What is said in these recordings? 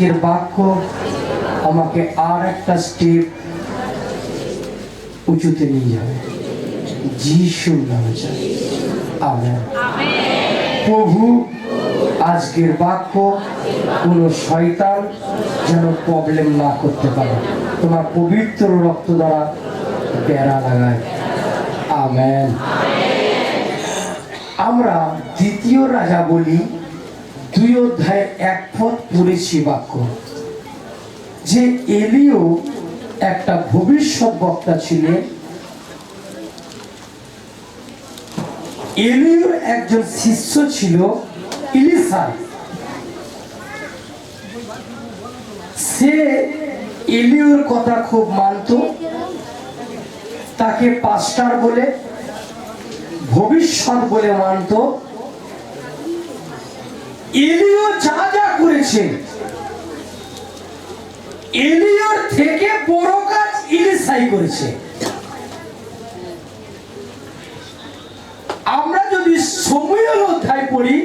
আজকের বাক্য আমাকে আর একটা স্টেপ উঁচুতে নিয়ে যাবে। যিশুর নামে আমেন। প্রভু, আজকের বাক্য কোনো শয়তান যেন প্রবলেম না করতে পারে। তোমার পবিত্র রক্ত দ্বারা বেড়া লাগায়। আমেন। আমরা দ্বিতীয় রাজা বলি দুই অধ্যায় এক পথ পড়েছি বাক্য। যে এলিও একটা ভবিষ্যৎ বক্তা ছিলেন, এলিওর একজন শিষ্য ছিল ইলিসা। সে এলিওর কথা খুব মানত। তাকে পাস্টার বলে, ভবিষ্যৎ বলে মানত। এলিও যা যা করেছে এলিওর থেকে বড় কাজ ইলিসাই করেছে। আমরা যদি সময়ের অধ্যায় পড়ি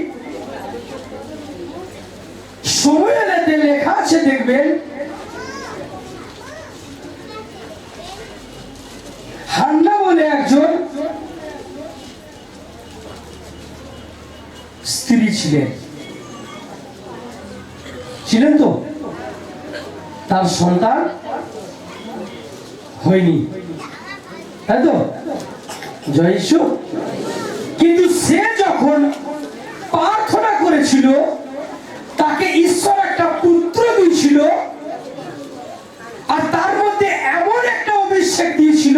সময়েতে লেখা আছে, দেখবেন, হান্না বলে একজন স্ত্রী ছিলেন। ছিলেন তো? তার সন্তান হয়নি। তাই তো? জয় কিন্তু সে যখন প্রার্থনা করেছিল, তাকে ঈশ্বর একটা পুত্র দিয়েছিল, আর তার মধ্যে এমন একটা অভিষেক দিয়েছিল,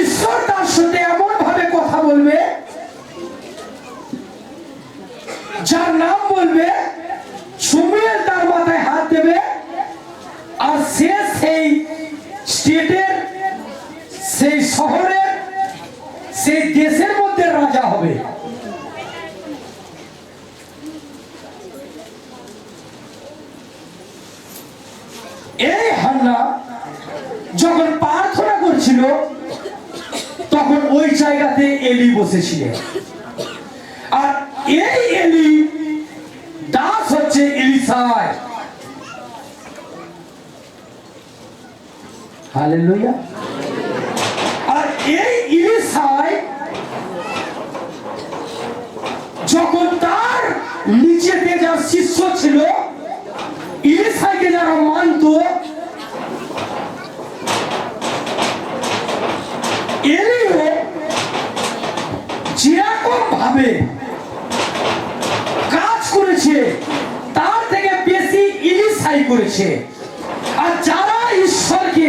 ঈশ্বর তার সাথে এমন ভাবে কথা বলবে, যার নাম বলবে সুমিয়েল তার মাথায় হাত দেবে, আর সে সেই স্টেটের, সেই শহরের, সেই দেশের মধ্যে রাজা হবে। এই হান্না যখন প্রার্থনা করছিল, তখন ওই জায়গাতে এলি বসেছিলেন আর এই এলি দাস হচ্ছে এলিসাই হালেলুয়া আর এই ইলিসাই যখন তার নিচেতে যার শিষ্য ছিল ইলিসাইকে যারা মানত যেরকম ভাবে কাজ করেছে, তার থেকে বেশি ইলিসাই করেছে। আর যারা ঈশ্বরকে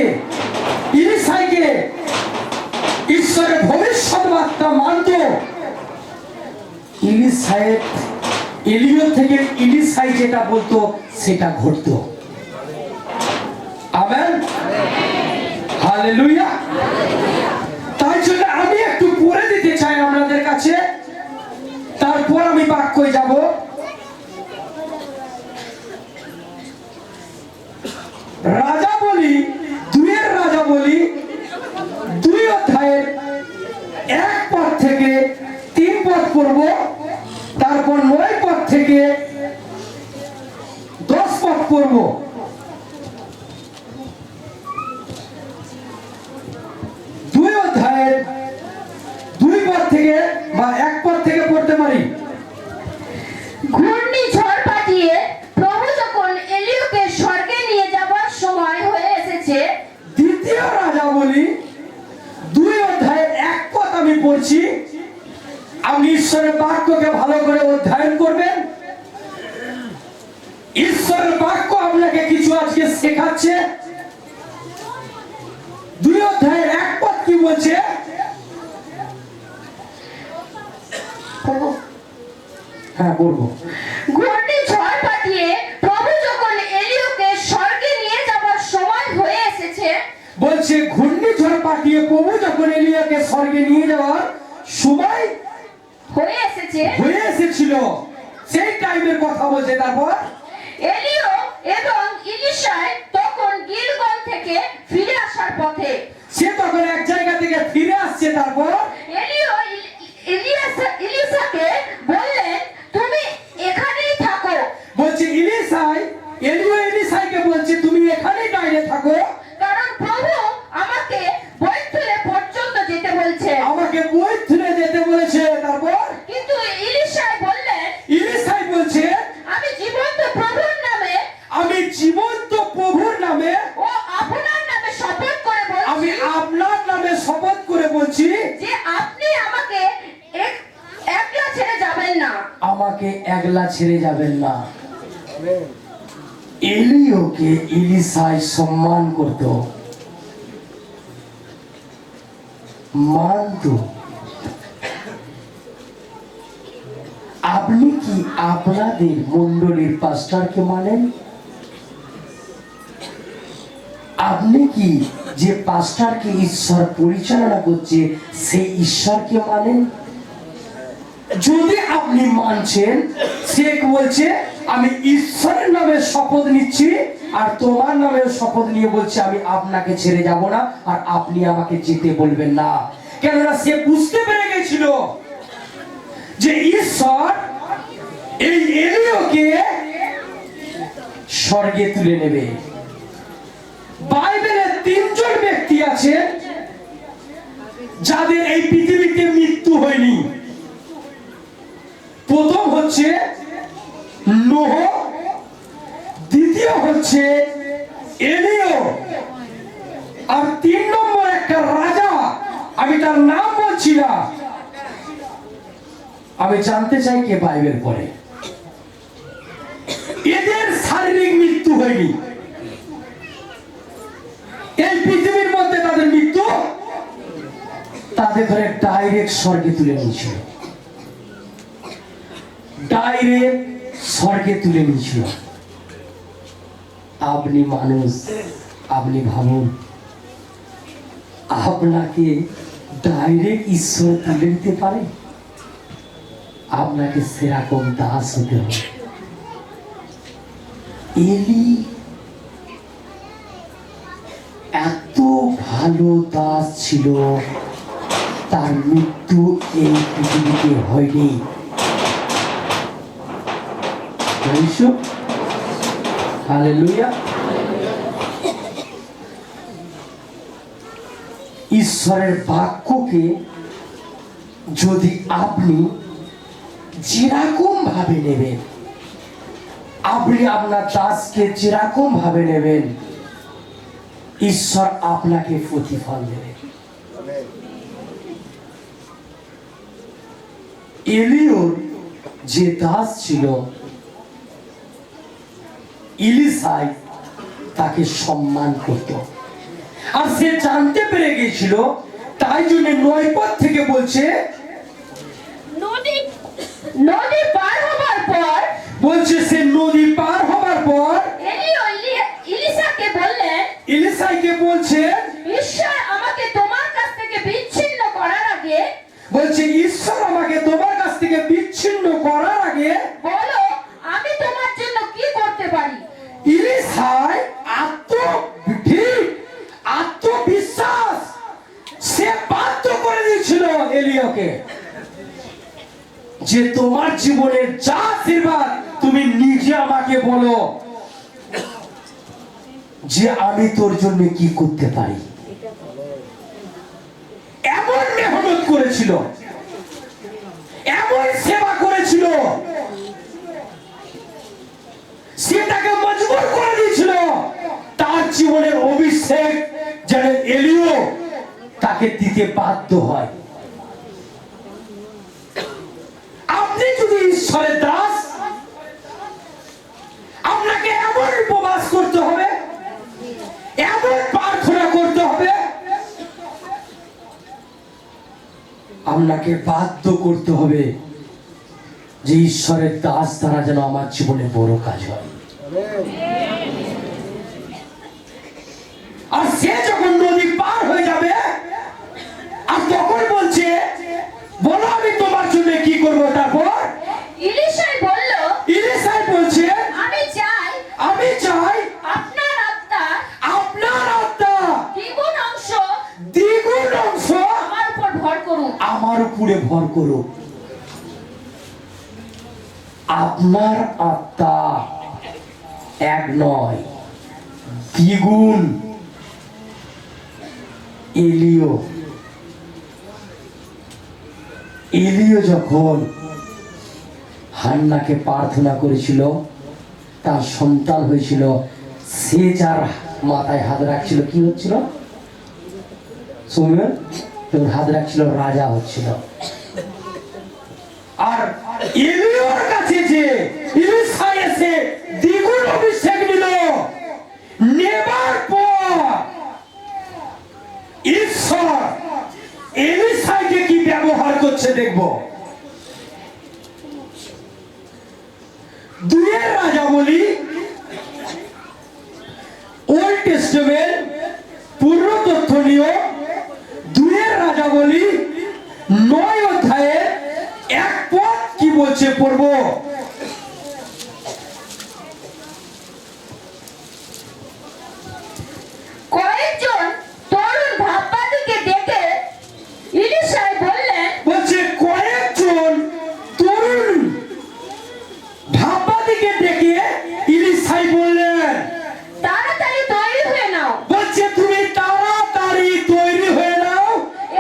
ঈশ্বরের ভবিষ্যৎ বার্তা মানত ইলিসাইয়ের এলিও থেকে ইলিসাই যেটা বলতো, সেটা ঘটতো। তাই জন্য আমি একটু পড়ে দিতে চাই আপনাদের কাছে। তারপর আমি বাক্যে যাব। রাজা বলি দুইয়ের রাজা বলি দুই অধ্যায়ের এক পদ থেকে তিন পড়ব তারপর নয় পদ থেকে দশ পদ পড়ব দুই অধ্যায়ের দুই পদ থেকে বা এক পদ থেকে পড়তে পারি? পাঠিয়ে প্রভু যখন স্বর্গে নিয়ে যাবার সময় হয়ে এসেছে দ্বিতীয় রাজা বলি দুই অধ্যায়ের এক পদ আমি পড়ছি। আপনি ঈশ্বরের বাক্যকে ভালো করে অধ্যয়ন করবেন ঈশ্বরের বাক্য আপনাকে কিছু আজকে শেখাচ্ছে। দুই অধ্যায়ের এক পদ কি বলছে? হ্যাঁ বলব। ঘূর্ণিঝড় পাঠিয়ে প্রভু যখন এলিওকে স্বর্গে নিয়ে যাবার সময় হয়ে এসেছে বলছে ঘূর্ণিঝড় পাঠিয়ে প্রভু যখন এলিয়াকে স্বর্গে নিয়ে যাওয়ার সময় হয়ে এসেছে। হয়ে এসেছিল। সেই টাইমের কথা বলছে তারপর? এলিও এবং ইলিশায় তখন গিলগল থেকে ফিরে আসার পথে। সে তখন এক জায়গা থেকে ফিরে আসছে তারপর? এলিও ইলিশাকে বললেন তুমি এখানেই থাকো। বলছে ইলিশাই এলিও ইলিশাইকে বলছে তুমি এখানেই বাইরে থাকো। কারণ প্রভু আমাকে বৈথুলে পর্যন্ত যেতে বলছে। আমাকে বৈথুলে প্রভুর নামে আমি জীবন্ত প্রভুর নামে ও আপনার নামে শপথ করে আমি আপনার নামে শপথ করে বলছি যে আপনি আমাকে এক একলা ছেড়ে যাবেন না। আমাকে একলা ছেড়ে যাবেন না। এলিওকে ইলিশাই সম্মান করত। মানত আপনি কি আপনাদের মন্ডলীর পাস্টারকে মানেন? আপনি কি যে পাস্টারকে ঈশ্বর পরিচালনা করছে, সেই ঈশ্বরকে মানেন? যদি আপনি মানছেন, সে বলছে, আমি ঈশ্বরের নামে শপথ নিচ্ছি, আর তোমার নামে শপথ নিয়ে বলছে, আমি আপনাকে ছেড়ে যাব না, আর আপনি আমাকে যেতে বলবেন না। কেননা সে বুঝতে পেরে গেছিল যে ঈশ্বর এই এলিওকে স্বর্গে তুলে নেবে। বাইবেলে তিনজন ব্যক্তি আছে যাদের এই পৃথিবীতে মৃত্যু হয়নি। প্রথম হচ্ছে নোহ, দ্বিতীয় হচ্ছে এলিও, আর তিন নম্বর একটা রাজা, আমি তার নাম বলছি না। আমি জানতে চাই কে বাইবেল পড়ে। হয়নি। এই পৃথিবীর মধ্যে তাদের মৃত্যু, তাদের ধরে ডাইরেক্ট স্বর্গে তুলে নিয়েছিল। ডাইরেক্ট স্বর্গে তুলে নিয়েছিল। আপনি মানুষ, আপনি ভাবুন, আপনাকে ডাইরেক্ট ঈশ্বর তুলে নিতে পারে? আপনাকে সেরকম দাস হতে হবে। এলি এত ভালো দাস ছিল, তার মৃত্যু এই পৃথিবীতে হয়নি। ঈশ্বরের বাক্যকে যদি আপনি যেরকম ভাবে নেবেন আপনি আপনার দাসকে যেরকম ভাবে নেবেন, ঈশ্বর আপনাকে প্রতিফল দেবেন এলিওর যে দাস ছিল, ইলিসাই তাকে সম্মান করত। আর সে জানতে পেরে গেছিল তাই জন্য নয়পথ থেকে বলছে, নদী নদী পার হবার পর বলছে সে নদী পার হবার পর এলিও ইলি- ইলিশাকে বললেন ইলিসাইকে বলছে ঈশ্বর আমাকে তোমার কাছ থেকে বিচ্ছিন্ন করার আগে বলছে ঈশ্বর আমাকে তোমার কাছ থেকে বিচ্ছিন্ন করার আগে বলো আমি তোমার জন্য কি করতে পারি? ইলিসাই আত্ম ঠিক আত্মবিশ্বাস সে বাধ্য করে দিয়েছিল এলিয়াকে যে তোমার জীবনের যা আশীর্বাদ তুমি নিজে আমাকে বলো যে আমি তোর জন্য কি করতে পারি। এমন মেহনত করেছিল, এমন সেবা করেছিল সে তাকে মজবুর করে দিয়েছিল। তার জীবনের অভিষেক যেন এলিও তাকে দিতে বাধ্য হয়। আপনি যদি ঈশ্বরের দাস আপনাকে এমন উপবাস করতে হবে এমন প্রার্থনা করতে হবে আপনাকে বাধ্য করতে হবে যে ঈশ্বরের দাস তারা যেন আমার জীবনে বড় কাজ হয় আর সে যখন নদী পার হয়ে যাবে আর তখন বলছে বলো আমি তোমার জন্য কি করব তারপর ইলিশাই বলল ইলিসাই বলছে আমি চাই আমি চাই আপনার আত্মা আপনার আত্মা দ্বিগুণ অংশ দ্বিগুণ অংশ আমার উপর ভর করুন আমার উপরে ভর করো। আপনার আত্মা এক নয়, দ্বিগুণ এলিও। এলিও যখন হান্নাকে প্রার্থনা করেছিল, তার সন্তান হয়েছিল, সে যার মাথায় হাত রাখছিল, কি হচ্ছিল? শুনবেন তখন হাত রাখছিল রাজা হচ্ছিল। আর এলিওর কাছে যে দ্বিগুণ অভিষেক নেবার পর ঈশ্বর এলিসাইকে কি ব্যবহার করছে দেখব। দুয়ের রাজা বলি ওল্ড টেস্টমেন্ট পূর্ণ তথ্য নিয়ে বলি নয় অধ্যায়ে এক পদ কি বলছে পড়ব কয়েকজন তরুণ ভাববাদীকে ডেকে ইলিশাই বললেন বলছে কয়েকজন তরুণ ভাববাদীকে ডেকে ইলিশাই বললেন তাড়াতাড়ি তৈরি হয়ে নাও বলছে তুমি তাড়াতাড়ি তৈরি হয়ে নাও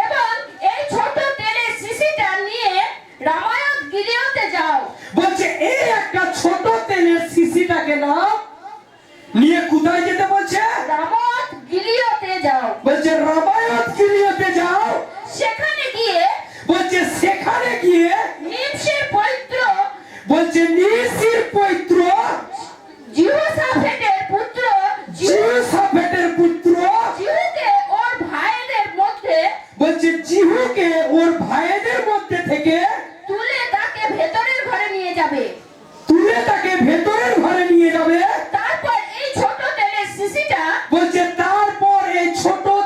এবং এই ছোট তেলের শিশিটা নিয়ে রামায়ণ গিরিয়তে যাও বলছে এই একটা ছোট শিশিটাকে নাও নিয়ে কোথায় যেতে বলছে রামত গিলিয়তে যাও বলছে রামায়ণ গিরিয়তে যাও সেখানে গিয়ে বলছে সেখানে গিয়ে নিমসের পবিত্র বলছে নিসির পৈত্র জিহোসাফেটের পুত্র জিহু- জিহসাফেটের পুত্র জিহুকে ওর ভাইদের মধ্যে বলছে জিহুকে ওর ভাইদের মধ্যে থেকে তুলে তাকে ভেতরের ঘরে নিয়ে যাবে তুলে তাকে ভেতরের ঘরে নিয়ে যাবে তারপর এই ছোট তেলের শিশিটা বলছে তারপর এই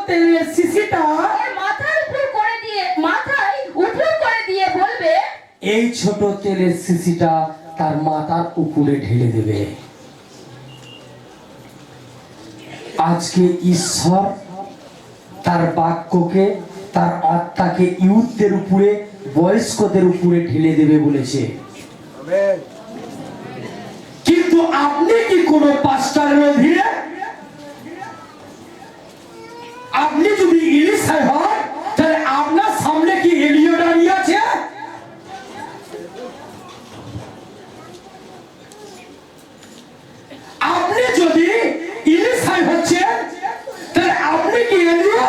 তেলের শিশিটা মাথার উপর করে দিয়ে মাথায় উপর করে দিয়ে বলবে এই ছোট তেলের শিশিটা তার মাথার উপরে ঢেলে দেবে। আজকে ঈশ্বর তার বাক্যকে তার আত্মাকে ইউথদের উপরে বয়স্কদের উপরে ঢেলে দেবে বলেছে। কিন্তু আপনি কি কোনো পাস্টারের অধীনে আপনি যদি ইলিশাই হন তাহলে আপনার সামনে কি এলিও দাঁড়িয়ে আছে আপনি যদি ইলিশাই হচ্ছেন তাহলে আপনি কি এলিও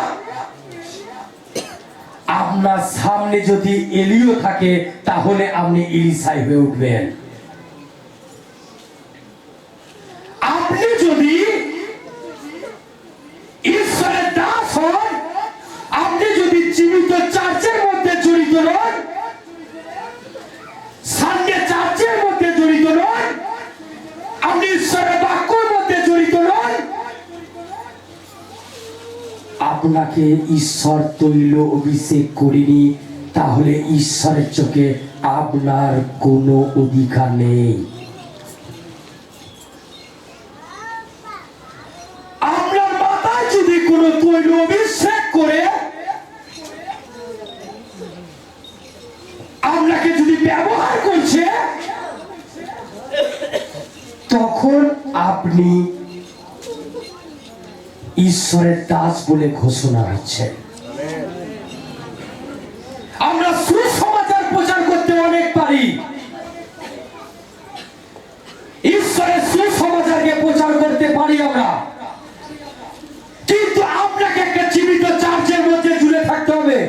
আপনার সামনে যদি এলিও থাকে, তাহলে আপনি ইলিশাই হয়ে উঠবেন। আপনি যদি ঈশ্বরের দাস হন, আপনি যদি জীবিত চার্চের মধ্যে জড়িত সানডে চার্চের মধ্যে জড়িত আপনি ঈশ্বরের বাক্যর মধ্যে জড়িত আপনাকে ঈশ্বর তৈল অভিষেক করিনি তাহলে ঈশ্বরের চোখে আপনার কোনো অধিকার নেই। আপনাকে যদি ব্যবহার তখন আপনি ঈশ্বরের দাস বলে ঘোষণা হচ্ছে আমরা সুসমাচার প্রচার করতে অনেক পারি ঈশ্বরের সুসমাচারকে প্রচার করতে পারি আমরা কিন্তু আপনাকে একটা জীবিত চার্চের মধ্যে জুড়ে থাকতে হবে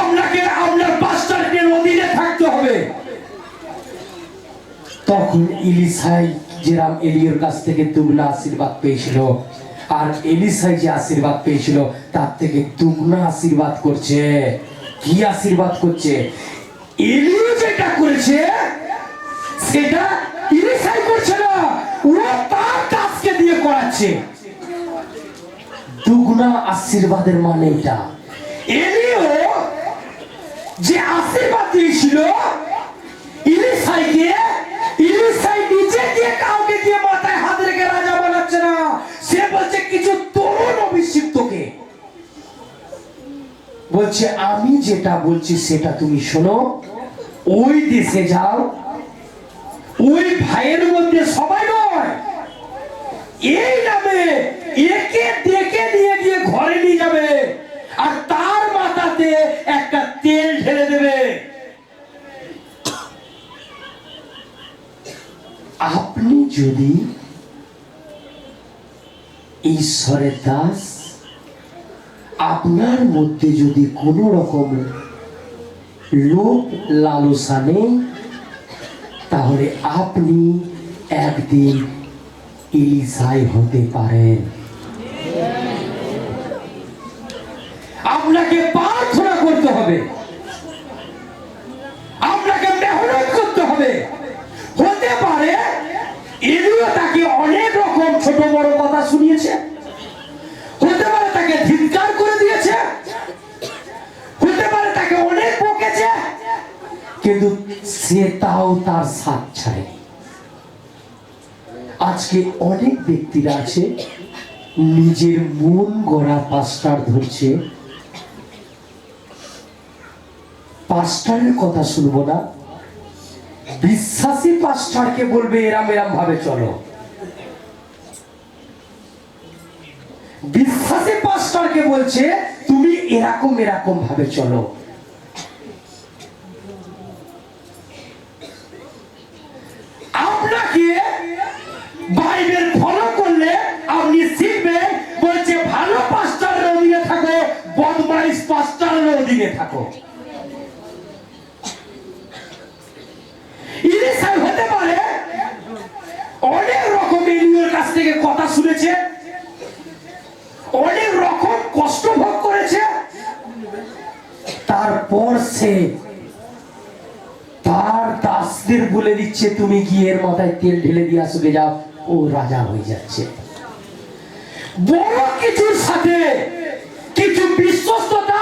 আপনাকে আপনার পাস্টারকে অধীনে থাকতে হবে তখন ইলিসাই যেরাম এলিয়র কাছ থেকে দুগুনা আশীর্বাদ পেয়েছিল। আর এলিসাই যে আশীর্বাদ পেয়েছিল, তার থেকে দুগুনা আশীর্বাদ করছে। কি আশীর্বাদ করছে? যেটা করেছে, সেটা ইলিসাই করছে না। ও তার দাসকে দিয়ে করাচ্ছে। দুগুনা আশীর্বাদের মানে এটা। এলিও যে আশীর্বাদ দিয়েছিল, ইলিসাইকে ইলিসাই নিজে দিয়ে কাউকে দিয়ে মাথায় হাত রেখে রাজা বানাচ্ছে না। সে বলছে, কিছু তরুণ অভিষিক্তকে। বলছে, আমি যেটা বলছি সেটা তুমি শোনো। ওই দেশে যাও। ওই ভাইয়ের মধ্যে সবাই নয়। এই নামে একে ডেকে নিয়ে গিয়ে ঘরে নিয়ে যাবে। আর তার মাথাতে একটা তেল ঢেলে দেবে আপনি যদি ঈশ্বরের দাস আপনার মধ্যে যদি কোনো রকম লোক লালসা নেই, তাহলে আপনি একদিন ইলিসাই হতে পারেন আপনাকে প্রার্থনা করতে হবে আপনাকে মেহনত করতে হবে হতে পারে তাকে অনেক রকম ছোট বড় কথা শুনিয়েছে। হতে পারে তাকে ধিৎকার করে দিয়েছে। হতে পারে তাকে অনেক বকেছে। কিন্তু সে তাও তার সাথ আজকে অনেক ব্যক্তিরা আছে, নিজের মন গড়া পাস্টার ধরছে। পাস্টারের কথা শুনব না বিশ্বাসী পাস্টারকে বলবে, এরাম এরাম ভাবে চলো। বিশ্বাসী পাস্টারকে বলছে, তুমি এরকম এরকম ভাবে চলো। আপনাকে বাইবেল ফলো করলে আপনি শিখবেন, বলছে, ভালো পাস্টারের অধীনে থাকো, বদমাইশ পাস্টারের অধীনে থাকো। ইলিশাই হতে পারে? অনেক রকম এলিওর কাছ থেকে কথা শুনেছে। অনেক রকম কষ্ট ভোগ করেছে। তারপর সে তার দাসদের বলে দিচ্ছে, তুমি গিয়ে এর মাথায় তেল ঢেলে দিয়ে আসবে, যাও। ও রাজা হয়ে যাচ্ছে। বড় কিছুর সাথে কিছু বিশ্বস্ততা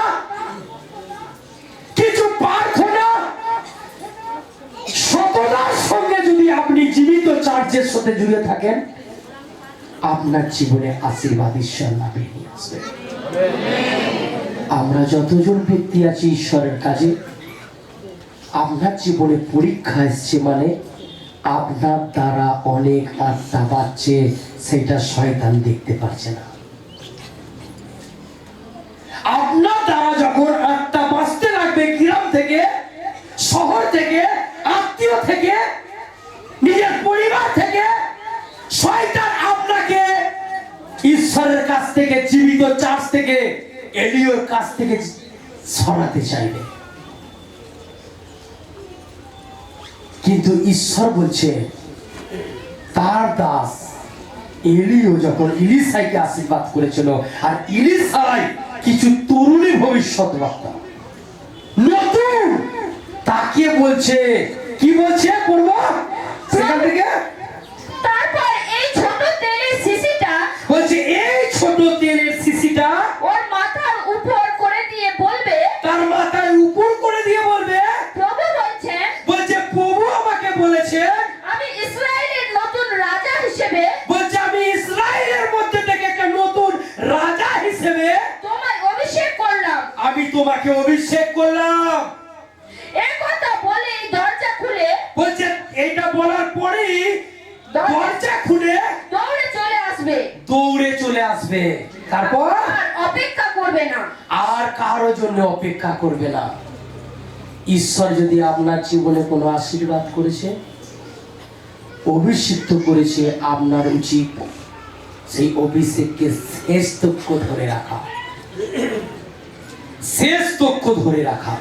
কিছু প্রার্থনা সততার সঙ্গে যদি আপনি জীবিত সাথে জুড়ে থাকেন, আপনার জীবনে আশীর্বাদ ঈশ্বর আসবে। আমরা যতজন ব্যক্তি আছি ঈশ্বরের কাজে, আপনার জীবনে পরীক্ষা এসছে মানে আপনার দ্বারা অনেক আত্মা বাড়ছে সেটা শয়তান দেখতে পারছে না। থেকে, জীবিত চার্চ থেকে এলিওর কাছ থেকে সরাতে চাইবে। কিন্তু ঈশ্বর বলছে, তার দাস এলিও যখন ইলিসাইকে আশীর্বাদ করেছিল, আর ইলিসাই কিছু তরুণী ভবিষ্যৎ বক্তা নতুন! তাকে বলছে, কি বলছে করব অপেক্ষা করবে না। আর কারও জন্য অপেক্ষা করবে না। ঈশ্বর যদি আপনার জীবনে কোনো আশীর্বাদ করেছে, অভিষিক্ত করেছে, আপনার উচিত সেই অভিষেককে শেষ তক্ষ ধরে রাখা। শেষ তক্ষ ধরে রাখা।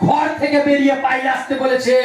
ঘর থেকে বেরিয়ে পাইলে আসতে বলেছে।